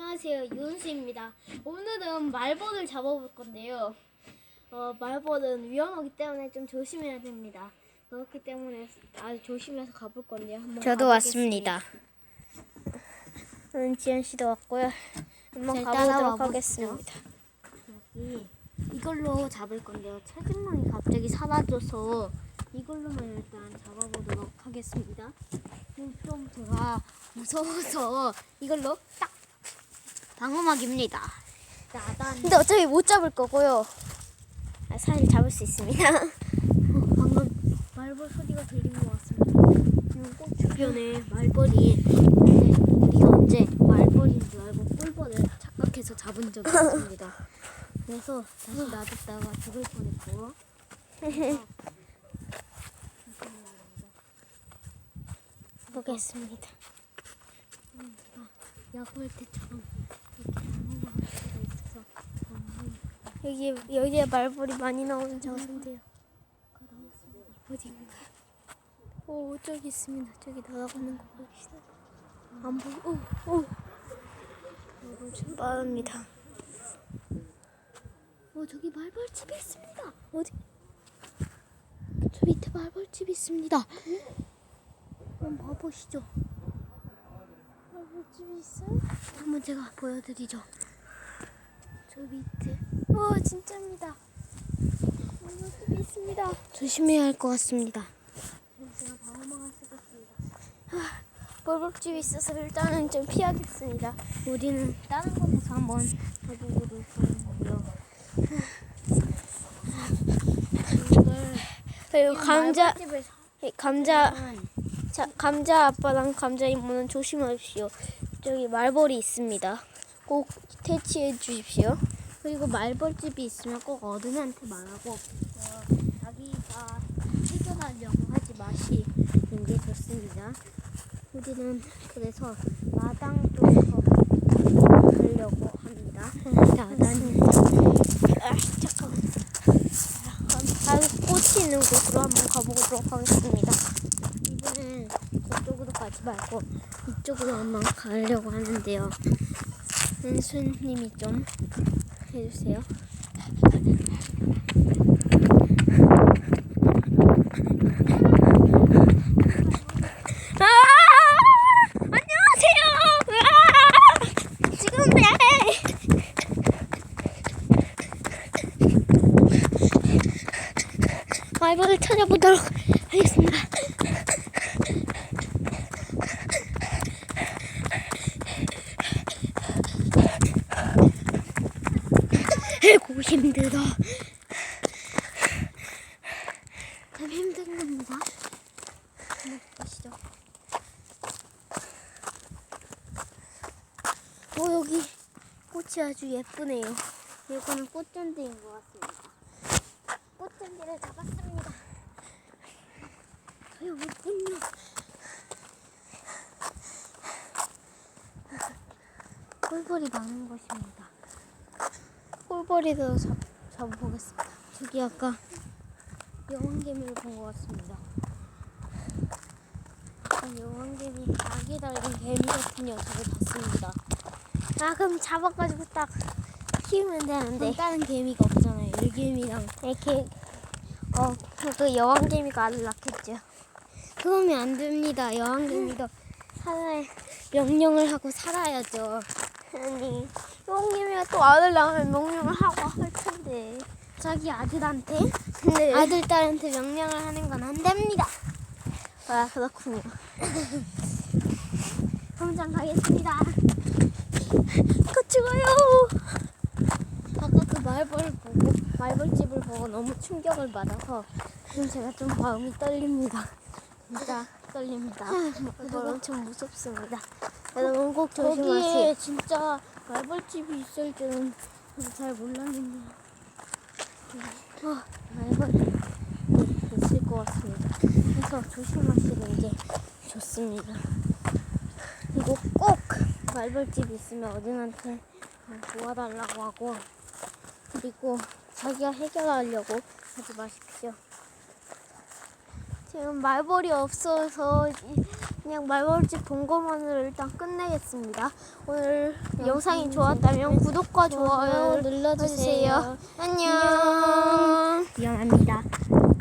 안녕하세요 윤수입니다. 오늘은 말벌을 잡아볼 건데요. 어, 말벌은 위험하기 때문에 좀 조심해야 됩니다. 그렇기 때문에 아주 조심해서 가볼 건데요. 저도 가보겠습니다. 왔습니다. 음, 지현 씨도 왔고요. 한번 잘 가보도록 하겠습니다. 여기 이걸로 잡을 건데요. 채집망이 갑자기 사라져서 이걸로만 일단 잡아보도록 하겠습니다. 음, 좀 제가 무서워서 이걸로 딱 방어막입니다. 근데 어차피 못 잡을 거고요. 아, 사실 잡을 수 있습니다. 어, 방금 말벌 소리가 들린 것 같습니다. 지금 꽃 주변에 말벌이 있는데 우리가 언제 말벌인 줄 알고 꿀벌을 착각해서 잡은 적이 있습니다. 그래서 다시 놔뒀다가 죽을 뻔했고 보겠습니다. 야구할 때처럼 여기 여기에 말벌이 많이 나오는 장소인데요. 어디인가? 오 저기 있습니다. 저기 날아가는 거 보입시다. 안 보이. 오 오. 좀 빠릅니다. 어 저기 말벌집이 있습니다. 어디? 저 밑에 말벌집이 있습니다. 한번 봐보시죠. 말벌집이 있어요? 한번 제가 보여드리죠. 저 밑에 오 진짜입니다. 말벌집이 있습니다. 조심해야 할 것 같습니다. 제가 방어막을 쓰겠습니다. 벌벌집이 있어서 일단은 좀 피하겠습니다. 우리는 다른 곳에서 한번 해보도록 하는데요. 이걸 그리고 감자 감자 자, 감자 아빠랑 감자 이모는 조심하십시오. 저기 말벌이 있습니다. 꼭 퇴치해 주십시오. 그리고 말벌집이 있으면 꼭 어른한테 말하고 어, 자기가 해결하려고 하지 마시는 게 좋습니다. 우리는 그래서 마당 쪽으로 가려고 합니다. 나는 아, 잠깐만. 아, 꽃이 있는 곳으로 한번 가보도록 하겠습니다. 이번엔 그쪽으로 가지 말고 이쪽으로 한번 가려고 하는데요. 은수님이 좀 해주세요. 아! 안녕하세요. 아! 지금 네. 찾아보도록 하겠습니다. 아이고 힘들어. 참 힘든 겁니다. 보시죠. 어 여기 꽃이 아주 예쁘네요. 이거는 꽃잔디인 것 같습니다. 꽃잔디를 잡았습니다. 여기 있군요. 꿀벌이 많은 곳입니다. 꿀벌이도 잡, 잡아보겠습니다. 저기 아까 여왕개미를 본 것 같습니다. 여왕개미 아기 달린 개미 같은 녀석을 봤습니다. 아 그럼 잡아가지고 딱 키우면 되는데 다른 개미가 없잖아요. 일개미랑 이렇게 어 그 여왕개미가 아들 낳겠죠. 그러면 안 됩니다. 여왕개미도 살아야 명령을 하고 살아야죠. 아니 여왕개미가 또 아들 낳으면 명령을 하고 할 텐데. 자기 아들한테 근데 아들 딸한테 명령을 하는 건 안 됩니다. 아 그렇군요. 당장 가겠습니다. 같이 가요. 아까 그 말벌 보고 말벌집을 보고 너무 충격을 받아서 지금 제가 좀 마음이 떨립니다. 진짜 떨립니다. 그거 엄청 무섭습니다. 여러분 꼭 거기에 조심하세요. 진짜 말벌집이 있을 줄은 잘 몰랐는데 어, 말벌이 있을 것 같습니다. 그래서 조심하시는 게 좋습니다. 그리고 꼭 말벌집 있으면 어른한테 도와달라고 하고 그리고 자기가 해결하려고 하지 마십시오. 지금 말벌이 없어서 이- 그냥 말벌집 본 것만으로 일단 끝내겠습니다. 오늘 영상이 좋았다면 구독과 좋아요 눌러주세요. 안녕. 미안합니다.